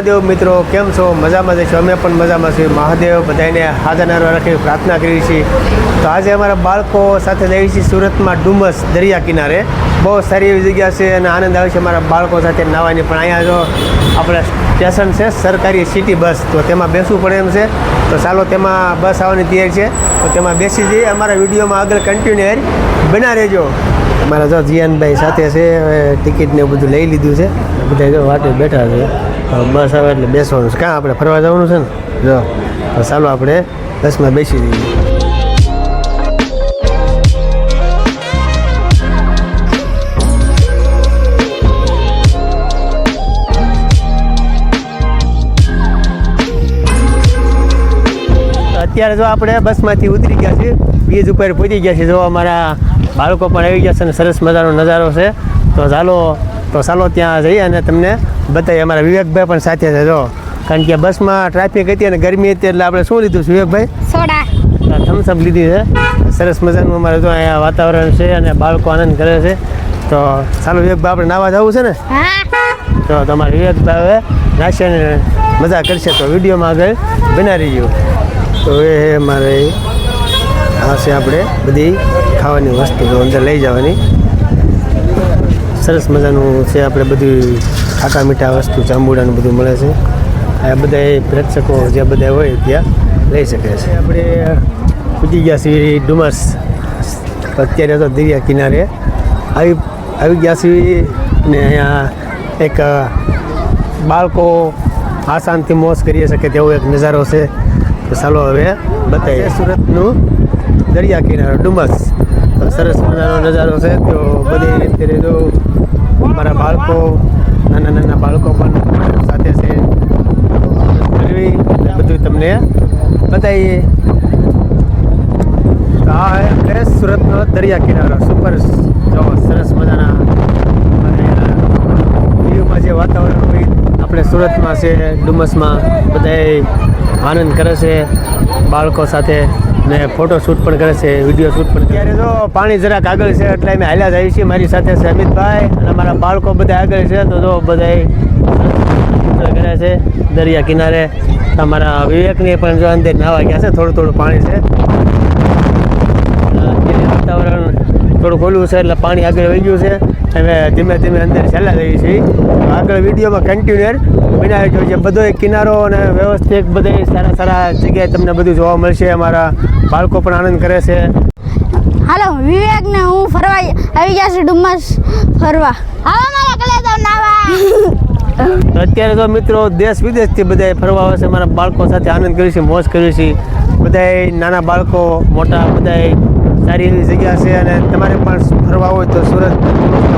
મહાદેવ મિત્રો, કેમ છો? મજામાં જઈશું અમે પણ મજામાં છીએ. મહાદેવ બધાને હાજર રાખી પ્રાર્થના કરી છીએ. તો આજે અમારા બાળકો સાથે જઈએ છીએ સુરતમાં ડુમસ દરિયા કિનારે. બહુ સારી એવી જગ્યા છે અને આનંદ આવે છે અમારા બાળકો સાથે નાવાની પણ અહીંયા જો આપણે સ્ટેશન છે, સરકારી સિટી બસ. તો તેમાં બેસવું પડે એમ છે. તો ચાલો તેમાં બસ આવવાની તૈયારી છે. તો તેમાં બેસી જઈએ. અમારા વિડીયોમાં આગળ કન્ટિન્યુ બના રહેજો. અમારા જો જીયાનભાઈ સાથે છે, હવે ટિકિટ એવું બધું લઈ લીધું છે. બધા વાટે બેઠા છે. બસ આવે એટલે બેસવાનું છે. કાં આપણે ફરવા જવાનું છે ને? જો, તો ચાલો આપણે બસમાં બેસી જઈએ. અત્યારે જો આપણે બસમાંથી ઉતરી ગયા છીએ. બીજ ઉપર પહોંચી ગયા છીએ. જો અમારા બાળકો પણ આવી ગયા છે અને સરસ મજાનો નજારો છે. તો ચાલો તો ચાલો ત્યાં જઈએ અને તમને બતાવીએ. અમારા વિવેકભાઈ પણ સાથે છે જો. કારણ કે બસમાં ટ્રાફિક હતી અને ગરમી હતી એટલે આપણે શું લીધું છે વિવેકભાઈ? સોડા. થમ્સઅપ લીધી છે. સરસ મજાનું અમારે તો અહીંયા વાતાવરણ છે અને બાળકો આનંદ કરે છે. તો ચાલો વિવેકભાઈ આપણે નાવા જવું છે ને? તો તમારા વિવેકભાઈ હવે નાશે મજા કરશે. તો વિડીયોમાં આગળ બનાવી ગયું તો એ મારે આ છે આપણે બધી ખાવાની વસ્તુ અંદર લઈ જવાની. સરસ મજાનું છે, આપણે બધી ખાટા મીઠા વસ્તુ જાંબુડાનું બધું મળે છે. આ બધા પ્રેક્ષકો જે બધા હોય ત્યાં લઈ શકે છે. આપણે પૂજી ગયા છીએ ડુમસ. અત્યારે તો દરિયા કિનારે આવી આવી ગયા છીએ ને અહીંયા એક બાળકો આસાનથી મોજ કરી શકે તેવો એક નજારો છે. તો ચાલો હવે બતાવીએ. સુરતનું દરિયા કિનારો, ડુમસ. સરસ મજાનો નજારો છે. તો બધી રીતે જો મારા બાળકો, નાના નાના બાળકો પણ સાથે છે. તો બધું તમને બતાવીએ. તો આ એટલે સુરતનો દરિયા કિનારો સુપર જો સરસ મજાના. દીવમાં જે વાતાવરણ હોય, આપણે સુરતમાં છે, ડુમસમાં બધાય આનંદ કરે છે, બાળકો સાથે. ને ફોટો શૂટ પણ કરે છે વીડિયો શૂટ પણ ત્યારે જો પાણી જરાક આગળ છે એટલે અમે હાલ્યા જઈએ છીએ. મારી સાથે છે અમિતભાઈ અને મારા બાળકો બધા આગળ છે. તો જો બધાય કરે છે દરિયા કિનારે. તમારા વિવેકને પણ જો અંદર નાવા ગયા છે, થોડું થોડું પાણી છે. વાતાવરણ થોડું ખોલ્યું છે એટલે પાણી આગળ વહી ગયું છે. અમે ધીમે ધીમે અંદર ચાલ્યા જઈએ છીએ. તો આગળ વિડીયોમાં કન્ટિન્યુઅર બનાવી જોઈએ બધો એક કિનારો અને વ્યવસ્થિત બધે સારા સારા જગ્યાએ તમને બધું જોવા મળશે. અમારા બાળકો પણ આનંદ કરે છે. હાલો વિવેક ને હું ફરવા આવી ગયા છે ડુમસ ફરવા. મારા નાવા. અત્યારે તો મિત્રો દેશ વિદેશથી બધા ફરવા આવે છે. મારા બાળકો સાથે આનંદ કરીશું છે મોજ કરીશું છે બધાય નાના બાળકો મોટા બધાય સારી એવી જગ્યા છે અને તમારે પણ ફરવા હોય તો સુરત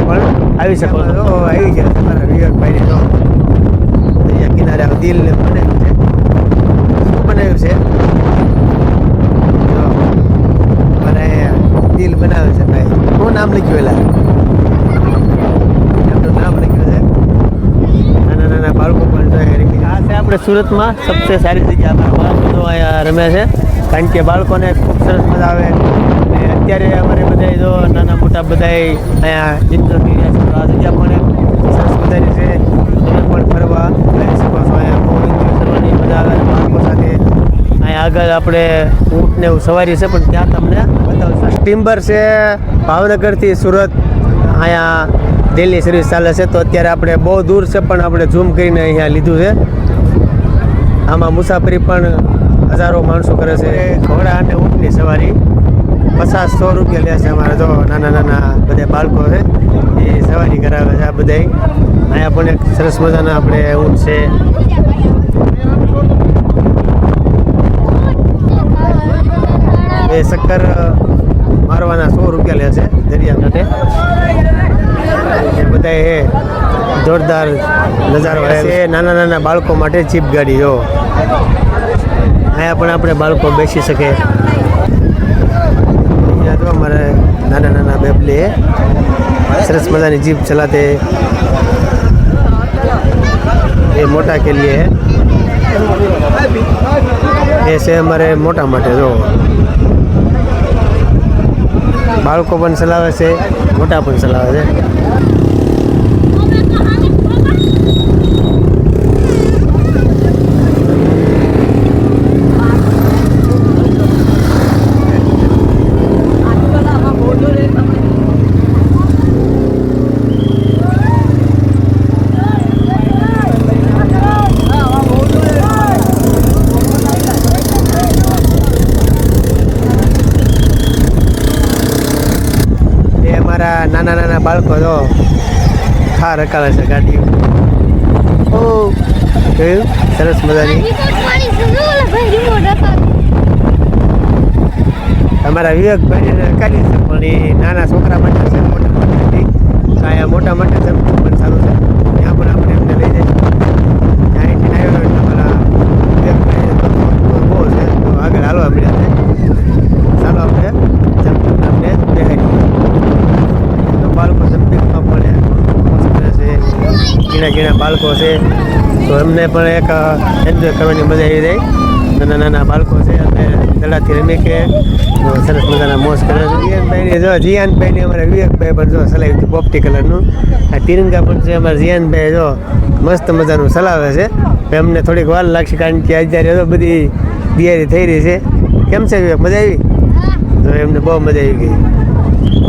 પણ આવી શકો છો. આવી ગયા તમારા વિવેકભાઈને તો. અહીંયા કિનારે દિલને બનાવ્યું છે. શું બનાવ્યું છે? અને દિલ બનાવે છે ભાઈ. શું નામ લખ્યું એલા? એમનું નામ લખ્યું છે. નાના નાના બાળકો પણ આ છે આપણે સુરતમાં. સબસે સારી જગ્યા બાળકો અહીંયા રમે છે. કારણ કે બાળકોને સરસ મજા આવે. અને અત્યારે અમારે બધા જો નાના મોટા બધા અહીંયા કરી રહ્યા છે. આ જગ્યા પણ સરસ મજાની છે. પણ ફરવા આવી શકો છો અહીંયા બહુ એન્જોય કરવાની મજા આવે બાળકો સાથે. અહીંયા આગળ આપણે ઊંટને એવું સવારી છે, પણ ત્યાં તમને બતાવશું. ટિમ્બર છે, ભાવનગરથી સુરત, અહીંયા દિલ્હી સર્વિસ ચાલે છે. તો અત્યારે આપણે બહુ દૂર છે, પણ આપણે ઝૂમ કરીને અહીંયા લીધું છે. આમાં મુસાફરી પણ હજારો માણસો કરે છે. ઘોડા અને ઊંટની સવારી. પચાસ સો રૂપિયા લે છે અમારા જો નાના નાના બધા બાળકો છે. એ સવારી કરાવે છે આ બધાય. અહીંયા પણ એક સરસ મજાના આપણે ઊંટ છે. એ શક્કર મારવાના સો રૂપિયા લે છે દરિયા એ બધા એ જોરદાર નજારો છે. નાના નાના બાળકો માટે ચીપ ગાડી, જો. અહીંયા પણ આપણે બાળકો બેસી શકે. મારે નાના નાના બેબલીએ સરસ મજાની જીપ ચલાતે. એ મોટા કે લીએ એ છે અમારે મોટા માટે, જો. બાળકો પણ ચલાવે છે, મોટા પણ ચલાવે છે. બાળકો જો થાર રકાવે છે ગાડી ઓ જોયું? સરસ મજાની. અમારા વિવેકભાઈને કાઢી છે પણ એ નાના છોકરા માટે છે મોટા માટે કાંઈ મોટા માટે છે પણ સારું છે ત્યાં પણ આપણે એમને લઈ જઈશું ત્યાંથી આવ્યો એટલે અમારા વિવેકભાઈ તો બહુ છે તો આગળ હાલો આપણે ચાલો આપણે જમ્પિંગ આપણે બેહાડી તો બાળકો જમ્પિંગમાં પણ મોજ કરે છે ઘણા બાળકો છે. તો એમને પણ એક એન્જોય કરવાની મજા આવી જાય નાના નાના બાળકો છે અમે દડાથી રમી કે. સરસ મજાના મોજ કરે છે જીયાનભાઈને જો, જીયાનભાઈને અમારા વિવેકભાઈ પણ જો સલાવી હતી પોપટી કલરનું. આ તિરંગા પણ છે અમારા જીયાનભાઈ જો, મસ્ત મજાનું ચલાવે છે. એમને થોડીક વાર લાગશે કારણ કે અત્યારે જો બધી તૈયારી થઈ રહી છે. કેમ છે વિવેક, મજા આવી? તો એમને બહુ મજા આવી ગઈ.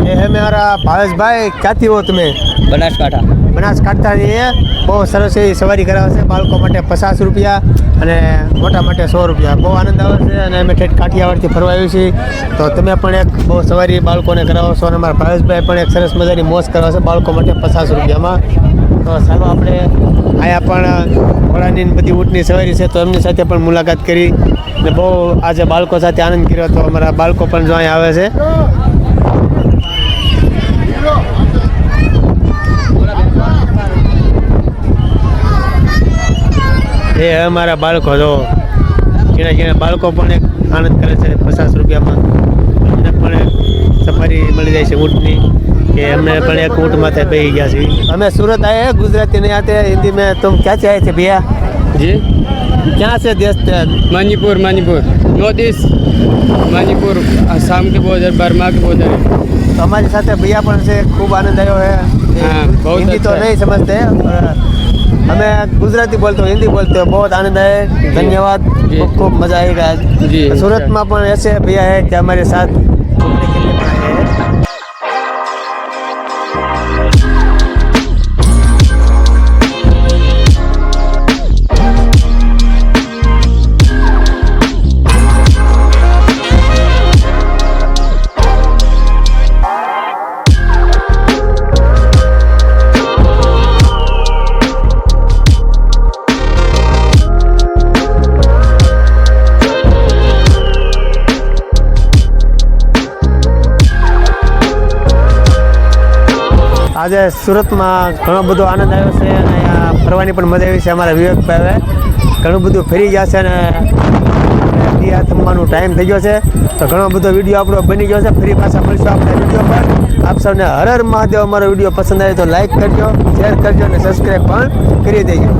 એ હે મારા ભાવેશભાઈ, ક્યાંથી હો તમે? બનાસકાંઠા. બનાસકાંઠાની એ બહુ સરસ એવી સવારી કરાવે છે બાળકો માટે પચાસ રૂપિયા અને મોટા માટે સો રૂપિયા. બહુ આનંદ આવે છે અને અમે ઠેઠ કાઠિયાવાડથી ફરવા આવ્યું છીએ. તો તમે પણ એક બહુ સવારી બાળકોને કરાવો. છો અને અમારા ભાવેશભાઈ પણ એક સરસ મજાની મોજ કરાવે છે બાળકો માટે પચાસ રૂપિયામાં. તો ચાલો આપણે અહીંયા પણ ઘોડાની બધી ઊંટની સવારી છે તો એમની સાથે પણ મુલાકાત કરી. અને બહુ આજે બાળકો સાથે આનંદ કર્યો તો અમારા બાળકો પણ જો અહીંયા આવે છે. એ અમારા બાળકો જો ઝીણા ઝીણા બાળકો પણ એક આનંદ કરે છે પચાસ રૂપિયામાં અમને પણ એક સફારી મળી જાય છે ઊંટની કે અમને પણ એક ઊંટ માથે બેસી ગયા છે અમે સુરત आए हैं गुजराती नहीं आते हिंदी में तुम क्या से आए थे भैया जी क्या से देश थे मणिपुर मणिपुर नॉर्थ ईस्ट मणिपुर असम के बॉर्डर बर्मा के बॉर्डर तो हमारे साथ भैया पण से खूब आनंद आयो है हाँ, बहुत हिंदी तो अच्छा है। नहीं समझते અમે ગુજરાતી બોલતો હિન્દી બોલતો બહુ આનંદ આવે. ધન્યવાદ. ખૂબ ખૂબ મજા આવી ગયા સુરતમાં પણ એસે ભૈયા હે કે અમારી સાથ આજે સુરતમાં ઘણો બધો આનંદ આવ્યો છે અને અહીંયા ફરવાની પણ મજા આવી છે અમારા વિવેકભાઈ ઘણું બધું ફરી ગયા છે અને ત્યાં થમવાનો ટાઈમ થઈ ગયો છે. તો ઘણો બધો વીડિયો આપણો બની ગયો છે. ફરી પાછા મળીશું આપણે વીડિયો પર. આપ સૌને હર હર મહાદેવ. અમારો વીડિયો પસંદ આવે તો લાઇક કરજો શેર કરજો અને સબસ્ક્રાઈબ પણ કરી દેજો.